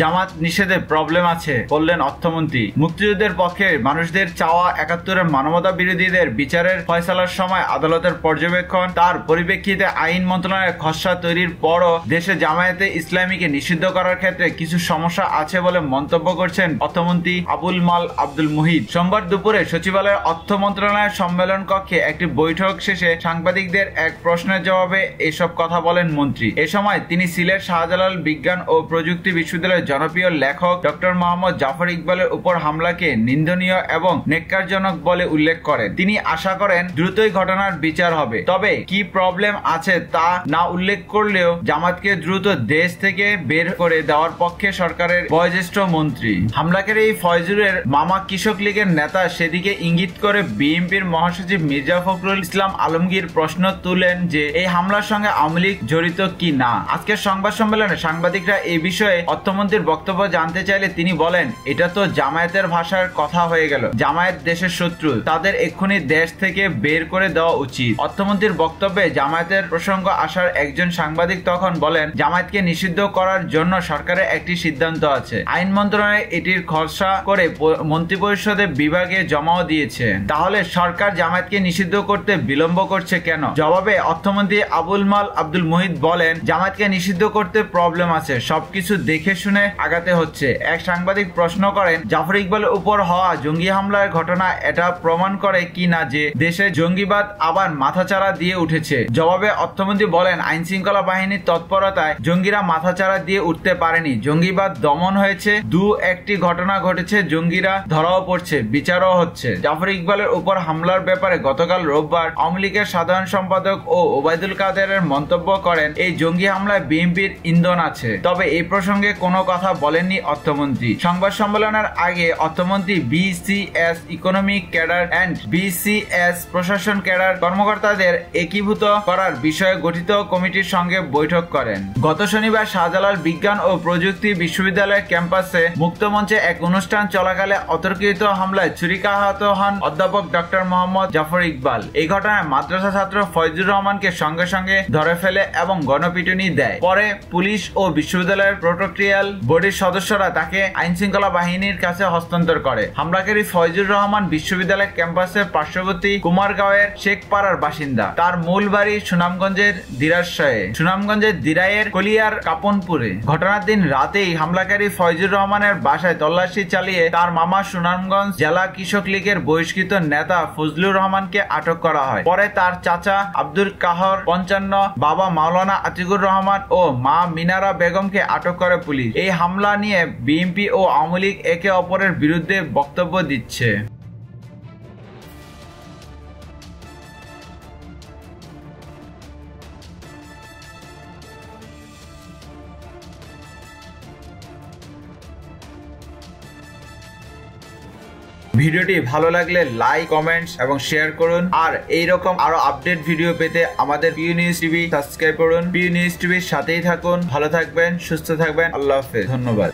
জামাত নিষেধে problem আছে, বললেন অর্থমন্ত্রী। মুক্তিযুদ্ধের পক্ষে মানুষদের চাওয়া একাত্তরের মানবতা বিরোধীদের বিচারের ফয়সালার সময় আদালতের পর্যবেক্ষণ, তার পরিপ্রেক্ষিতে আইন মন্ত্রণালয়ের খসড়া তৈরির পরও দেশে জামায়াতে ইসলামীকে নিষিদ্ধ করার ক্ষেত্রে কিছু সমস্যা আছে বলে মন্তব্য করছেন অর্থমন্ত্রী আবুল মাল আব্দুল মুহিদ সোমবার দুপুরে সচিবালয়ের অর্থ মন্ত্রণালয়ের সম্মেলন কক্ষে একটি বৈঠক শেষে সাংবাদিকদের এক প্রশ্নের জবাবে এসব কথা বলেন মন্ত্রী। এ সময় তিনি সিলেট শাহজালাল বিজ্ঞান ও প্রযুক্তি বিশ্ববিদ্যালয়ের জনপ্রিয় লেখক ডক্টর মোহাম্মদ জাফর ইকবালের উপর হামলাকে নিন্দনীয় এবং নেককারজনক বলে উল্লেখ করেন। তিনি আশা করেন দ্রুতই ঘটনার বিচার হবে। তবে কি প্রবলেম আছে তা না উল্লেখ করলেও জামাতকে দ্রুত দেশ থেকে বের করে দেওয়ার পক্ষে সরকারের বয়োজ্যেষ্ঠ মন্ত্রী। হামলাকারী এই ফয়জুরের মামা কৃষক লীগের নেতা সেদিকে ইঙ্গিত করে বিএনপির মহাসচিব মির্জা ফখরুল ইসলাম আলমগীর প্রশ্ন তুলেন যে, এই হামলার সঙ্গে আওয়ামী লীগ জড়িত কি না আজকের সংবাদ সম্মেলনে সাংবাদিকরা এই বিষয়ে অর্থমন্ত্রীর বক্তব্য জানতে চাইলে তিনি বলেন, এটা তো জামায়াতের ভাষার কথা হয়ে গেল। জামায়াত দেশের শত্রু। তাদের এক্ষুনি দেশ থেকে বের করে দেওয়া উচিত। অর্থমন্ত্রীর বক্তব্যে জামায়াতের প্রসঙ্গ আসার একজন সাংবাদিক তখন বলেন, জামায়াতকে নিষিদ্ধ করার জন্য সরকারের একটি সিদ্ধান্ত আছে। আইন মন্ত্রণালয় এটির খসড়া করে মন্ত্রিপরিষদের বিভাগে জমাও দিয়েছে। তাহলে সরকার জামায়াতকে নিষিদ্ধ করতে বিলম্ব করছে কেন? জবাবে অর্থমন্ত্রী আবুল মাল আব্দুল মুহিদ বলেন, জামায়াতকে নিষিদ্ধ করতে প্রবলেম আছে। সবকিছু দেখে শুনে আগাতে হচ্ছে। এক সাংবাদিক প্রশ্ন করেন, জাফর ইকবালের উপর হওয়া জঙ্গি হামলার ঘটনা এটা প্রমাণ করে কি না যে দেশে জঙ্গিবাদ আবার মাথাচাড়া দিয়ে উঠেছে? জবাবে অর্থমন্ত্রী বলেন, আইন শৃঙ্খলা বাহিনীর তৎপরতায় জঙ্গিরা মাথাচাড়া দিয়ে উঠতে পারেনি। জঙ্গিবাদ দমন হয়েছে, দু একটি ঘটনা ঘটেছে, জঙ্গিরা ধরাও পড়ছে, বিচারও হচ্ছে। জাফর ইকবালের উপর হামলার ব্যাপারে গতকাল রোববার আওয়ামী লীগের সাধারণ সম্পাদক ও ওবায়দুল কাদেরের মন্তব্য করেন, এই জঙ্গি হামলায় বিএনপির ইন্ধন আছে। তবে এই প্রসঙ্গে কোনো কথা বলেননি অর্থমন্ত্রী। সংবাদ সম্মেলনের আগে অর্থমন্ত্রী BCS economic cadre and BCS প্রশাসন ক্যাডার কর্মকর্তাদের একীভূত করার বিষয়ে গঠিত কমিটির সঙ্গে বৈঠক করেন। গত শনিবার শাহজালাল বিজ্ঞান ও প্রযুক্তি বিশ্ববিদ্যালয়ের ক্যাম্পাসে মুক্তমঞ্চে এক অনুষ্ঠান চলাকালে অতর্কিত হামলায় ছুরিকাহত হন অধ্যাপক ডক্টর মোহাম্মদ জাফর ইকবাল। এই ঘটনায় মাদ্রাসা ছাত্র ফয়জুর রহমানকে সঙ্গে সঙ্গে ধরে ফেলে এবং গণপিটুনি দেয়। পরে পুলিশ ও বিশ্ববিদ্যালয়ের প্রোটোক্রিয়াল বডির সদস্যরা তাকে আইন শৃঙ্খলা বাহিনীর কাছে হস্তান্তর করে। হামলাকারী ফয়জুর রহমান বিশ্ববিদ্যালয় ক্যাম্পাসের পার্শ্ববর্তী কুমারগাঁওয়ের শেখপাড়ার বাসিন্দা। তার মূল বাড়ি সুনামগঞ্জের দিরাশয়ে। সুনামগঞ্জের দিরাইয়ের কলিয়ার কাপনপুরে। ঘটনার দিন রাতেই হামলাকারী ফয়জুর রহমানের বাসায় তল্লাশি চালিয়ে তার মামা সুনামগঞ্জ জেলা কৃষক লীগের বহিষ্কৃত নেতা ফজলুর রহমানকে আটক করা হয়। পরে তার চাচা আব্দুল কাহর, পঞ্চান্ন, বাবা মাওলানা আতিকুর রহমান ও মা মিনারা বেগমকে আটক করে পুলিশ। এই হামলা নিয়ে বিএনপি ও আওয়ামী লীগ একে অপরের বিরুদ্ধে বক্তব্য দিচ্ছে। ভিডিওটি ভালো লাগলে লাইক কমেন্টস এবং শেয়ার করুন। আর এইরকম আরও আপডেট ভিডিও পেতে আমাদের পিউ নিউজ টিভি সাবস্ক্রাইব করুন। পিউ নিউজ টিভির সাথেই থাকুন। ভালো থাকবেন, সুস্থ থাকবেন। আল্লাহ হাফেজ। ধন্যবাদ।